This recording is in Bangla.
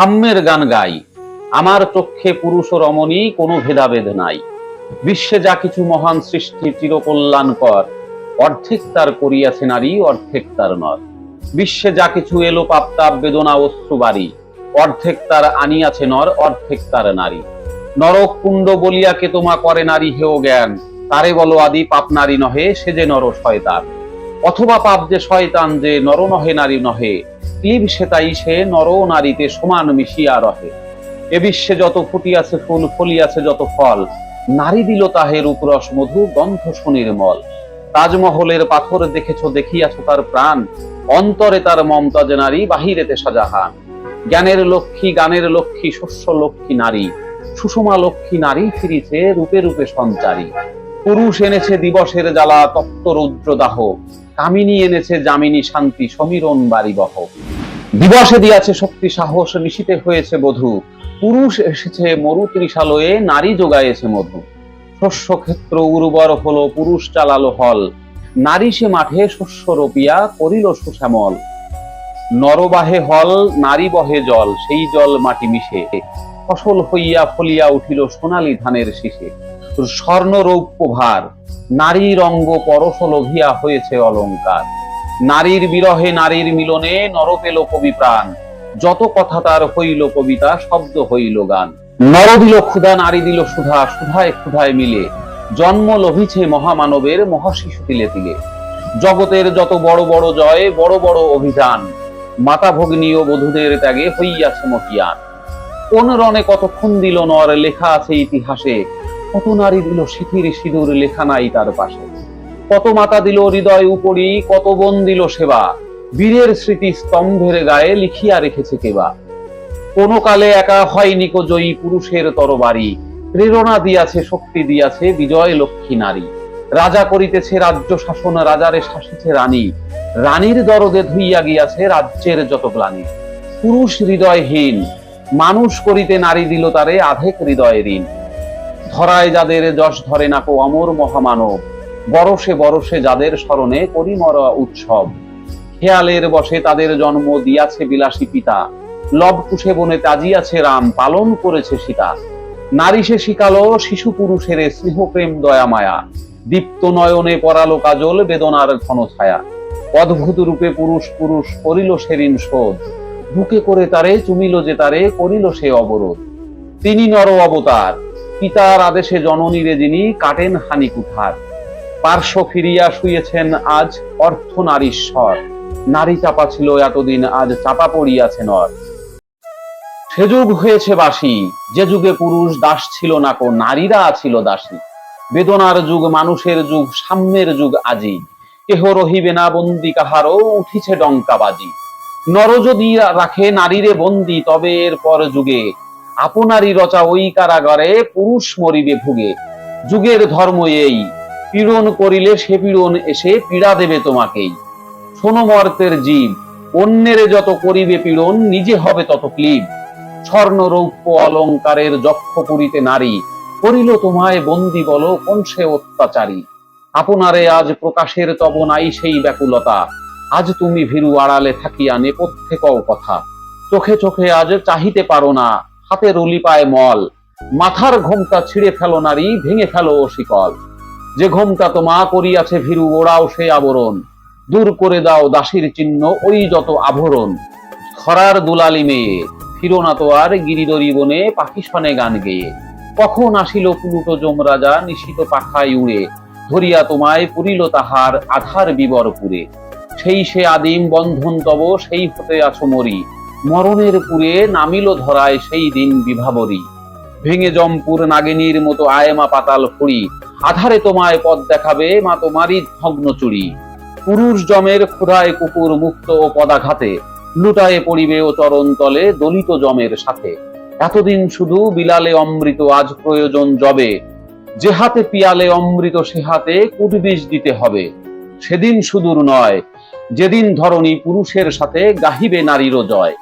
সাম্যের গান গাই। আমার চক্ষে পুরুষ রমণী, কোনো ভেদাভেদ নাই। বিশ্বে যা কিছু মহান সৃষ্টি চিরকল্যাণকর, অর্ধেক তার করিয়াছে নারী, অর্ধেক তার নর। বিশ্বে যা কিছু এলো পাপতাপ বেদনা, অশ্রু বাড়ি অর্ধেক তার আনিয়াছে নর, অর্ধেক তার নারী। নরক কুণ্ড বলিয়াকে তোমা করে নারী হেও জ্ঞান, তারে বলো আদি পাপ নারী নহে, সে যে নর শয়তান। অথবা পাপ যে শয়তান, যে নর নহে, নারী নহে ক্লিব সে তাই সে নর নারীতে সমান মিশিয়া রহে। এ বিশ্বে যত ফুটিয়াছে ফুল ফলিয়াছে যত ফল, নারী দিল তাহে রূপরস মধু গন্ধ সুনির্মল। তাজমহলের পাথর দেখেছ, দেখিয়াছ তার প্রাণ, অন্তরে তার মমতাজ নারী, বাহিরেতে সাজাহান জ্ঞানের লক্ষ্মী, গানের লক্ষ্মী, শস্য লক্ষ্মী নারী, সুষমা লক্ষ্মী নারী ফিরিছে, রূপে রূপে সঞ্চারী। পুরুষ এনেছে দিবসের জ্বালা, তপ্ত রৌদ্রদাহ। কামিনী এনেছে জামিনী শান্তি, সমীরণ বাড়িবহ দিবসে দিয়াছে শক্তি, সাহস নিশিতে হয়েছে বধূ। পুরুষ এসেছে মরু ত্রিশালয়ে, নারী যোগায়েছে মধু। শস্য ক্ষেত্র উর্বর হলো, পুরুষ চালালো হল। নারী সে মাঠে শস্য রোপিয়া, করিল সুশ্যামল। নরবাহে হল, নারী বহে জল, সেই জল মাটি মিশে। ফসল হইয়া ফলিয়া উঠিল সোনালী ধানের শীষে। স্বর্ণ রৌপ্য ভার, নারীর অঙ্গ পরশ লোভিয়া হয়েছে অলংকার নারীর বিরহে নারীর মিলনে নর পেল কবি প্রাণ, যত কথা তার হইল কবিতা, শব্দ হইল গান। নর দিল ক্ষুধা, নারী দিল সুধা, সুধায় ক্ষুধায় মিলে। জন্ম লোভিছে মহামানবের, মহাশিশু তিলে তিলে। জগতের যত বড় বড় জয়, বড় বড় অভিযান, মাতা ভগ্নী ও বধূদের ত্যাগে হইয়াছে মহিয়ান কোন রণে কতক্ষণ দিল নর, লেখা আছে ইতিহাসে কত নারী দিল সিথির সিঁদুর লেখা নাই তার পাশে? কত মাতা দিল হৃদয় উপরি কত বোন দিল সেবা? বীরের স্মৃতি স্তম্ভের গায়ে লিখিয়া রেখেছে কেবা? কোন কালে একা হয়নি জয়ী পুরুষের তরবারি। প্রেরণা দিয়াছে, শক্তি দিয়াছে বিজয় লক্ষ্মী নারী। রাজা করিতেছে রাজ্য শাসন, রাজারে শাসিছে রানী। রানীর দরদে ধুইয়া গিয়াছে রাজ্যের যত গ্লানি। পুরুষ হৃদয়হীন, মানুষ করিতে নারী দিল তারে আধেক হৃদয় ঋণ। ধরায় যাদের যশ ধরে না কো অমর মহামানব। বরসে বরসে যাদের স্মরণে করি মরা উৎসব। খেয়ালের বসে তাদের জন্ম দিয়াছে বিলাসী পিতা। লব কুশে বনে তাজিয়াছে রাম, পালন করেছে সীতা। নারী সে শিকালো, শিশু পুরুষের স্নেহ প্রেম দয়া মায়া। দীপ্ত নয়নে পরালো কাজল, বেদনার ঘন ছায়া। অদ্ভুত রূপে পুরুষ পুরুষ করিল সেরিন শোধ। বুকে করে তারে, চুমিল যে তারে, করিল সে অবরোধ। তিনি নর অবতার। পিতার আদেশে জননীরে যিনি কাটেন হানি কুঠার পার্শ্ব ফিরিয়া শুয়েছেন আজ অর্থ নারীশ্বর। নারী চাপা ছিল এতদিন, আজ চাপা পড়িয়াছে নর সে যুগ হয়েছে বাসি, যে যুগে পুরুষ দাস ছিল না কো, নারীরা ছিল দাসী। বেদনার যুগ, মানুষের যুগ, সাম্যের যুগ আজি। কেহ রহিবে না বন্দি কাহারও, উঠিছে ডঙ্কাবাজি নর যদি রাখে নারীরে বন্দি, তবে এর পর যুগে আপনারই রচা ওই কারাগারে, পুরুষ মরিবে ভুগে। যুগের ধর্ম এই, পীড়ন করিলে সে পীড়ন এসে পীড়া দেবে তোমাকেই। শোনো মর্তের জীব, অন্যের যত করিবে পীড়ন, নিজে হবে তত ক্লিব। স্বর্ণ রৌপ্য অলঙ্কারের যক্ষ পুরিতে নারী, করিল তোমায় বন্দি বলো কোন সে অত্যাচারী। আপনারে আজ প্রকাশের তব নাই সেই ব্যাকুলতা। আজ তুমি ভীরু আড়ালে থাকিয়া নেপথ্যে কও কথা। চোখে চোখে আজ চাহিতে পারো না। হাতে রুলি পায় মল, মাথার ঘোমটা ছিঁড়ে ফেলো নারী, ভেঙে ফেলো শিকল। যে ঘোমটা তোমা করিয়াছে ভীরু, ওড়াও সে আবরণ। দূর করে দাও দাসীর চিহ্ন, ওই যত আভরণ। খরার দুলালি মেয়ে, ফিরো না তো আর গিরিদরি বনে শনে গান গেয়ে। কখন আসিল পুলুটো যমরাজা, নিশিত পাখায় উড়ে। ধরিয়া তোমায় পুরিল তাহার আধার বিবরপুরে। সেই সে আদিম বন্ধন তব, সেই হতে আছো মরি। মরণের পুরে নামিল ধরায় সেই দিন বিভাবরী। ভেঙে জমপুর নাগিনীর মতো আয়মা পাতাল ফুড়ি আধারে তোমায় পথ দেখাবে মা তোমারই ভগ্ন চুরি পুরুষ জমের ক্ষুধায় কুকুর মুক্ত ও পদাঘাতে, লুটায়ে পড়িবে ও চরণ তলে দলিত জমের সাথে। এতদিন শুধু বিলালে অমৃত, আজ প্রয়োজন জবে। যে হাতে পিয়ালে অমৃত, সে হাতে কুটবিষ দিতে হবে। সেদিন সুদূর নয়, যেদিন ধরনী পুরুষের সাথে গাহিবে নারীরও জয়।